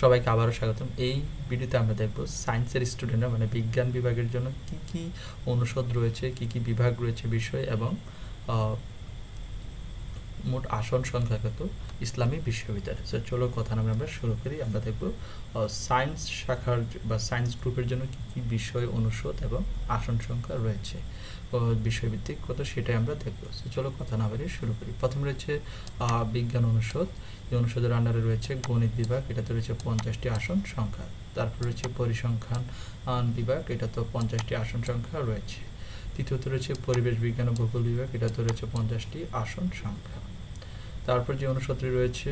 সবাইকে আবারও স্বাগতম। এই ভিডিওতে আমরা দেখব সায়েন্সের স্টুডেন্টরা মানে বিজ্ঞান বিভাগের জন্য কি কি অনুষদ রয়েছে, কি কি বিভাগ রয়েছে বিষয় এবং মোট আসন সংখ্যা কত? ইসলামী বিশ্ববিদ্যালয়। তো চলো কথা নামে আমরা শুরু করি। আমরা দেখব সায়েন্স শাখার বা সায়েন্স গ্রুপের জন্য কি কি বিষয় অনুষদ এবং আসন সংখ্যা রয়েছে। বিষয়ভিত্তিক কত সেটাই আমরা দেখব। তো চলো কথা না শুরু করি। প্রথম রয়েছে বিজ্ঞান অনুষদ। এই অনুষদের আন্ডারে রয়েছে গণিত বিভাগ, এটাতে রয়েছে পঞ্চাশটি আসন সংখ্যা। তারপর রয়েছে পরিসংখ্যান বিভাগ এটা তো পঞ্চাশটি আসন সংখ্যা রয়েছে। তৃতীয়ত রয়েছে পরিবেশ বিজ্ঞান ও ভূগোল বিভাগ এটাতে রয়েছে পঞ্চাশটি আসন সংখ্যা। তারপর যে অনুষদটি রয়েছে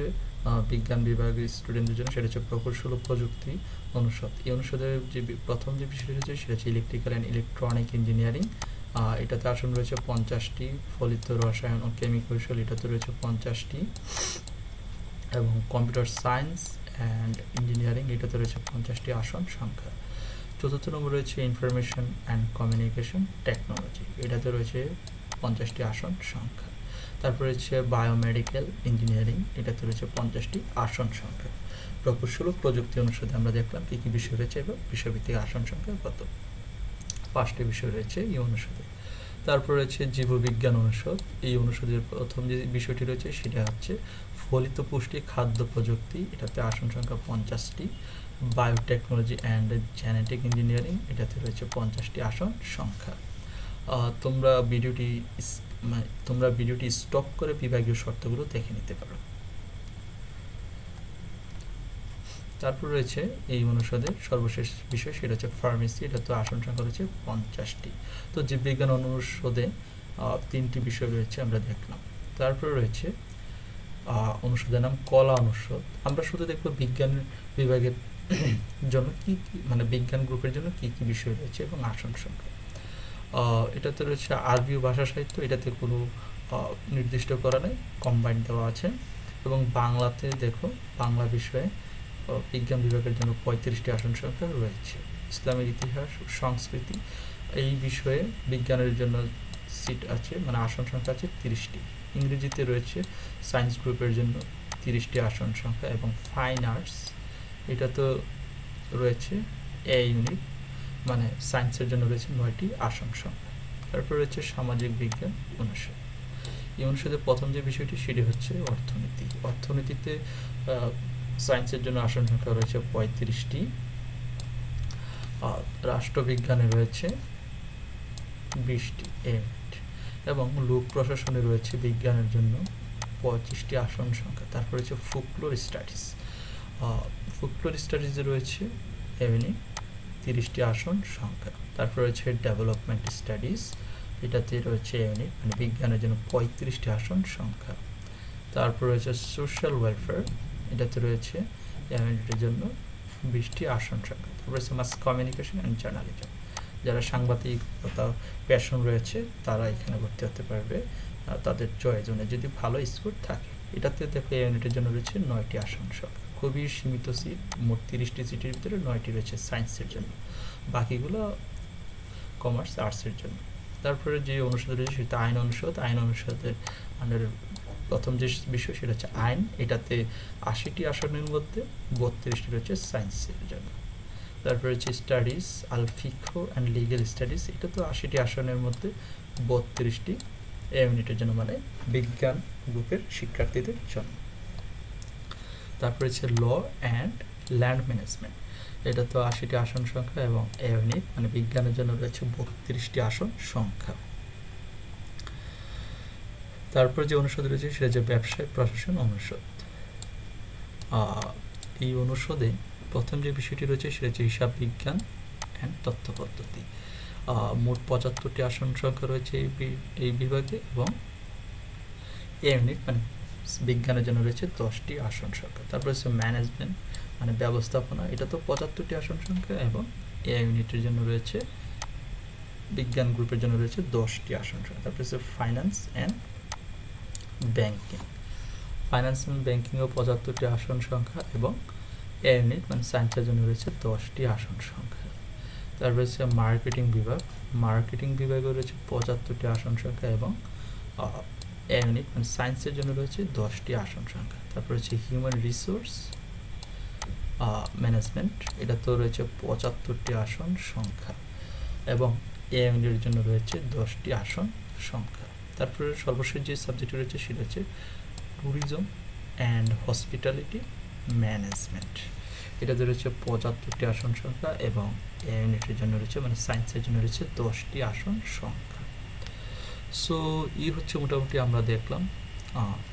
বিজ্ঞান বিভাগের স্টুডেন্টদের জন্য, সেটা হচ্ছে প্রকৌশল প্রযুক্তি অনুষদ। এই অনুষদের যে প্রথম যে বিষয় রয়েছে, সেটা হচ্ছে ইলেকট্রিক্যাল অ্যান্ড ইলেকট্রনিক ইঞ্জিনিয়ারিং এটাতে আসন রয়েছে পঞ্চাশটি, ফলিত রসায়ন ও কেমিক কৌশল এটাতে রয়েছে পঞ্চাশটি, এবং কম্পিউটার সায়েন্স অ্যান্ড ইঞ্জিনিয়ারিং এটাতে রয়েছে পঞ্চাশটি আসন সংখ্যা। চতুর্থ নম্বর রয়েছে ইনফরমেশন অ্যান্ড কমিউনিকেশন টেকনোলজি এটাতে রয়েছে পঞ্চাশটি আসন সংখ্যা। তারপর রয়েছে বায়োমেডিক্যাল ইঞ্জিনিয়ারিং এটাতে রয়েছে পঞ্চাশটি আসন সংখ্যা। প্রকৌশল প্রযুক্তি অনুষদে আমরা দেখলাম কী কী বিষয় রয়েছে এবং বিষয়ভিত্তিক আসন সংখ্যা কত। পাঁচটি বিষয় রয়েছে এই অনুষদে। তারপর রয়েছে জীববিজ্ঞান অনুষদ। এই অনুষদের প্রথম যে বিষয়টি রয়েছে সেটা হচ্ছে ফলিত পুষ্টি, খাদ্য প্রযুক্তি, এটাতে আসন সংখ্যা পঞ্চাশটি। বায়োটেকনোলজি অ্যান্ড জেনেটিক ইঞ্জিনিয়ারিং এটাতে রয়েছে পঞ্চাশটি আসন সংখ্যা। তোমরা ভিডিওটি মানে তোমরা ভিডিওটি স্টপ করে বিভাগীয় শর্তগুলো দেখে নিতে পারো। তারপর রয়েছে এই অনুষদের সর্বশেষ বিষয়, সেটা হচ্ছে ফার্মেসি এটা তো আসন সংখ্যা রয়েছে পঞ্চাশটি। তো জীববিজ্ঞান অনুষদে তিনটি বিষয় রয়েছে আমরা দেখলাম। তারপর রয়েছে অনুষদের নাম কলা অনুষদ। আমরা শুধু দেখব বিজ্ঞান বিভাগের জন্য কি মানে বিজ্ঞান গ্রুপের জন্য কি কি বিষয় রয়েছে এবং আসন সংখ্যা। এটাতে রয়েছে আরবি ভাষা সাহিত্য, এটাতে কোনো নির্দিষ্ট করা নেই কম্বাইন দেওয়া আছে। এবং বাংলাতে দেখো, বাংলা বিষয়ে বিজ্ঞান বিভাগের জন্য পঁয়ত্রিশটি আসন সংখ্যা রয়েছে। ইসলামের ইতিহাস সংস্কৃতি, এই বিষয়ে বিজ্ঞানের জন্য সিট আছে মানে আসন সংখ্যা আছে তিরিশটি। ইংরেজিতে রয়েছে সায়েন্স গ্রুপের জন্য তিরিশটি আসন সংখ্যা এবং ফাইন আর্টস এটা তো রয়েছে এ ইউনিট মানে সায়েন্সের জন্য রয়েছে নয়টি আসন সংখ্যা। তারপর রয়েছে সামাজিক বিজ্ঞান অনুষদ। এই অনুষদের প্রথম যে বিষয়টি, সেটি হচ্ছে অর্থনীতি। অর্থনীতিতে সায়েন্সের জন্য আসন সংখ্যা রয়েছে পঁয়ত্রিশটি। রাষ্ট্রবিজ্ঞানে রয়েছে বিশটি ইউনিট এবং লোক প্রশাসনে রয়েছে বিজ্ঞানের জন্য পঁচিশটি আসন সংখ্যা। তারপর রয়েছে ফুকলোর স্টাডিজ ফুকলোর স্টাডিজে রয়েছে এমনি তিরিশটি আসন সংখ্যা। তারপর রয়েছে ডেভেলপমেন্ট স্টাডিজ এটাতে রয়েছে ইউনিট মানে বিজ্ঞানের জন্য পঁয়ত্রিশটি আসন সংখ্যা। তারপর রয়েছে সোশ্যাল ওয়েলফেয়ার এটাতে রয়েছে ইউনিটের জন্য বিশটি আসন সংখ্যা। তারপর রয়েছে মাস কমিউনিকেশন অ্যান্ড জার্নালিজম যারা সাংবাদিকতা প্যাশন রয়েছে, তারা এখানে ভর্তি হতে পারবে তাদের অনুযায়ী। যদি ভালো স্কোর থাকে, এটাতে দেখো ইউনিটের জন্য রয়েছে নয়টি আসন সংখ্যা। খুবই সীমিত সিট মোট তিরিশটি সিটের ভিতরে নয়টি রয়েছে সায়েন্সের জন্য। বাকিগুলো কমার্স আর্টসের জন্য। তারপরে যে অনুষদ রয়েছে সেটা আইন অনুষদ। আইন অনুষদের আন্ডার প্রথম যে বিষয় সেটা হচ্ছে আইন। এটাতে আশিটি আসনের মধ্যে বত্রিশটি রয়েছে সায়েন্সের জন্য। তারপরে হচ্ছে স্টাডিজ আল ফিকো অ্যান্ড লিগেল স্টাডিজ এটা তো আশিটি আসনের মধ্যে বত্রিশটি ইউনিটের জন্য মানে বিজ্ঞান গ্রুপের শিক্ষার্থীদের জন্য। তারপরে হচ্ছে ল অ্যান্ড ল্যান্ড ম্যানেজমেন্ট। এটা তো আশিটি আসন সংখ্যা এবং ইউনিট মানে বিজ্ঞানের জন্য রয়েছে বত্রিশটি আসন সংখ্যা। তারপর যে অনুষদ রয়েছে সেটা যে ব্যবসায় প্রশাসন অনুষদ। এই অনুষদে প্রথম যে বিষয়টি রয়েছে সেটা হচ্ছে হিসাব বিজ্ঞান অ্যান্ড তথ্য পদ্ধতি। মোট পঁচাত্তরটি আসন সংখ্যা রয়েছে এই বিভাগে এবং এ ইউনিট মানে বিজ্ঞানের জন্য রয়েছে দশটি আসন সংখ্যা। তারপর হচ্ছে ম্যানেজমেন্ট মানে ব্যবস্থাপনা, এটা তো পঁচাত্তরটি আসন সংখ্যা এবং এ ইউনিটের জন্য রয়েছে, বিজ্ঞান গ্রুপের জন্য রয়েছে দশটি আসন সংখ্যা। তারপর হচ্ছে finance and banking finance and ব্যাংকিংও পঁচাত্তরটি আসন সংখ্যা এবং এ ইউনিট মানে সায়েন্সের জন্য রয়েছে দশটি আসন সংখ্যা। তারপর হচ্ছে মার্কেটিং বিভাগ। মার্কেটিং বিভাগে রয়েছে পঁচাত্তরটি আসন সংখ্যা এবং ইউনিট মানে সায়েন্সের জন্য রয়েছে দশটি আসন সংখ্যা। তারপর হচ্ছে হিউম্যান রিসোর্স ম্যানেজমেন্ট এটা তো রয়েছে পঁচাত্তরটি আসন সংখ্যা এবং এএমএর জন্য রয়েছে দশটি আসন সংখ্যা। তারপরে সর্বশেষ যে সাবজেক্ট রয়েছে সেটা হচ্ছে ট্যুরিজম অ্যান্ড হসপিটালিটি ম্যানেজমেন্ট এটাতে রয়েছে পঁচাত্তরটি আসন সংখ্যা এবং এ ইউনিটের জন্য রয়েছে মানে সায়েন্সের জন্য রয়েছে দশটি আসন সংখ্যা। সো এই হচ্ছে মোটামুটি আমরা দেখলাম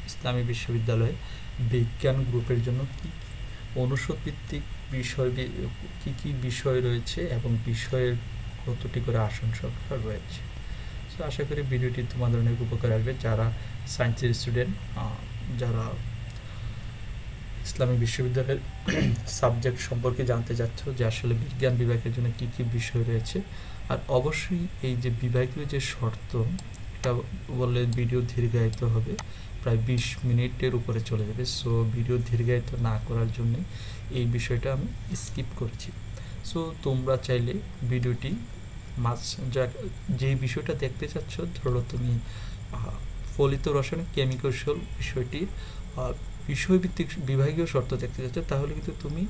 ইসলামী বিশ্ববিদ্যালয়ে বিজ্ঞান গ্রুপের জন্য কি অনুষদ ভিত্তিক বিষয় কি কি বিষয় রয়েছে এবং বিষয়ের কতটি করে আসন সংখ্যা রয়েছে। সো আশা করি ভিডিওটি তোমাদের অনেক উপকার আসবে যারা সায়েন্সের স্টুডেন্ট যারা ইসলামী বিশ্ববিদ্যালয়ের সাবজেক্ট সম্পর্কে জানতে চাচ্ছ যে আসলে বিজ্ঞান বিভাগের জন্য কি কি বিষয় রয়েছে। আর অবশ্যই এই যে বিভাগীয় যে শর্ত এটা বললে ভিডিও দীর্ঘায়িত হবে। প্রায় বিশ মিনিটের উপরে চলে যাবে। সো ভিডিও দীর্ঘায়িত না করার জন্য এই বিষয়টা আমি স্কিপ করছি। সো তোমরা চাইলে ভিডিওটি মাছ যা যেই বিষয়টা দেখতে চাচ্ছ, ধরো তুমি ফলিত রসায়নিক কেমিকৌশল বিষয়টির বিষয়ভিত্তিক বিভাগীয় শর্ত দেখতে চাচ্ছ, তাহলে কিন্তু তুমি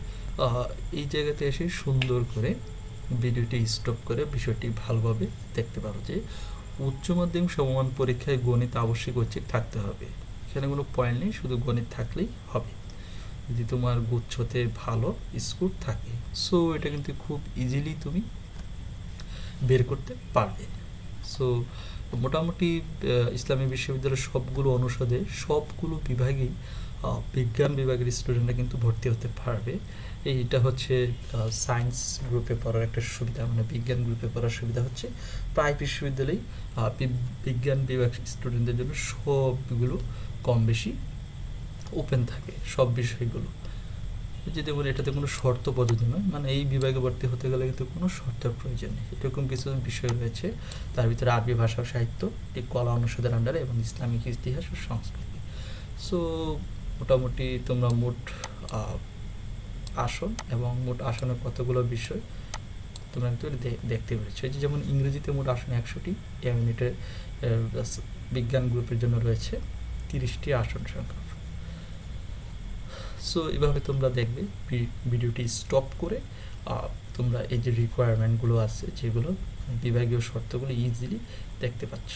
এই জায়গাতে এসে সুন্দর করে ভিডিওটি স্টপ করে বিষয়টি ভালোভাবে দেখতে পারো যে উচ্চ মাধ্যমিক সমমান পরীক্ষায় গণিত আবশ্যিক হচ্ছে থাকতে হবে। এখানে কোনো পয়েন্ট নেই, শুধু গণিত থাকলেই হবে। যদি তোমার গুচ্ছতে ভালো স্কোর থাকে সো এটা কিন্তু খুব ইজিলি তুমি বের করতে পারবে। সো মোটামুটি ইসলামী বিশ্ববিদ্যালয়ের সবগুলো অনুষদে সবগুলো বিভাগেই বিজ্ঞান বিভাগের স্টুডেন্টরা কিন্তু ভর্তি হতে পারবে। এইটা হচ্ছে সায়েন্স গ্রুপে পড়ার একটা সুবিধা মানে বিজ্ঞান গ্রুপে পড়ার সুবিধা হচ্ছে। প্রায় বিশ্ববিদ্যালয়েই বিজ্ঞান বিভাগ স্টুডেন্টদের জন্য সবগুলো কম বেশি ওপেন থাকে, সব বিষয়গুলো। যদি বলি, এটাতে কোনো শর্ত প্রযোজ্য নয়। মানে এই বিভাগে ভর্তি হতে গেলে কিন্তু কোনো শর্তের প্রয়োজন নেই। এরকম কিছু বিষয় রয়েছে। তার ভিতরে আরবি ভাষা ও সাহিত্য এই কলা অনুষদের আন্ডারে এবং ইসলামিক ইতিহাস ও সংস্কৃতি। সো মোটামুটি তোমরা মোট আসন এবং মোট আসনের কতগুলো বিষয় তোমরা কিন্তু দেখতে পেরেছ। যে যেমন ইংরেজিতে মোট আসন একশোটি ইউনিটের বিজ্ঞান গ্রুপের জন্য রয়েছে তিরিশটি আসন সংখ্যা। সো এভাবে তোমরা দেখবে ভিডিওটি স্টপ করে তোমরা এই যে রিকোয়ারমেন্টগুলো আছে, যেগুলো বিভাগীয় শর্তগুলো ইজিলি দেখতে পাচ্ছ।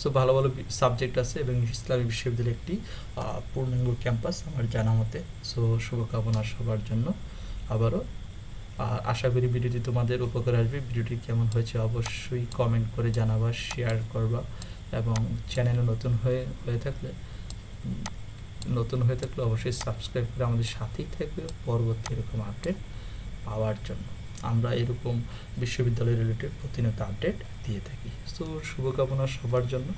সো ভালো ভালো সাবজেক্ট আছে এবং ইসলামী বিশ্ববিদ্যালয় একটি পূর্ণাঙ্গ ক্যাম্পাস আমার জানা মতে। সো শুভকামনা সবার জন্য আবারও। আশা করি ভিডিওটি তোমাদের উপকার আসবে। ভিডিওটি কেমন হয়েছে অবশ্যই কমেন্ট করে জানাবা শেয়ার করবা এবং চ্যানেলে নতুন হয়ে হয়ে থাকলে নতুন হয়ে থাকলে অবশ্যই সাবস্ক্রাইব করে আমাদের সাথেই থাকবে পরবর্তী এরকম আপডেট পাওয়ার জন্য। আমরা এরকম বিশ্ববিদ্যালয় রিলেটেড প্রতিনিয়ত আপডেট দিয়ে থাকি। তো শুভকামনা সবার জন্য।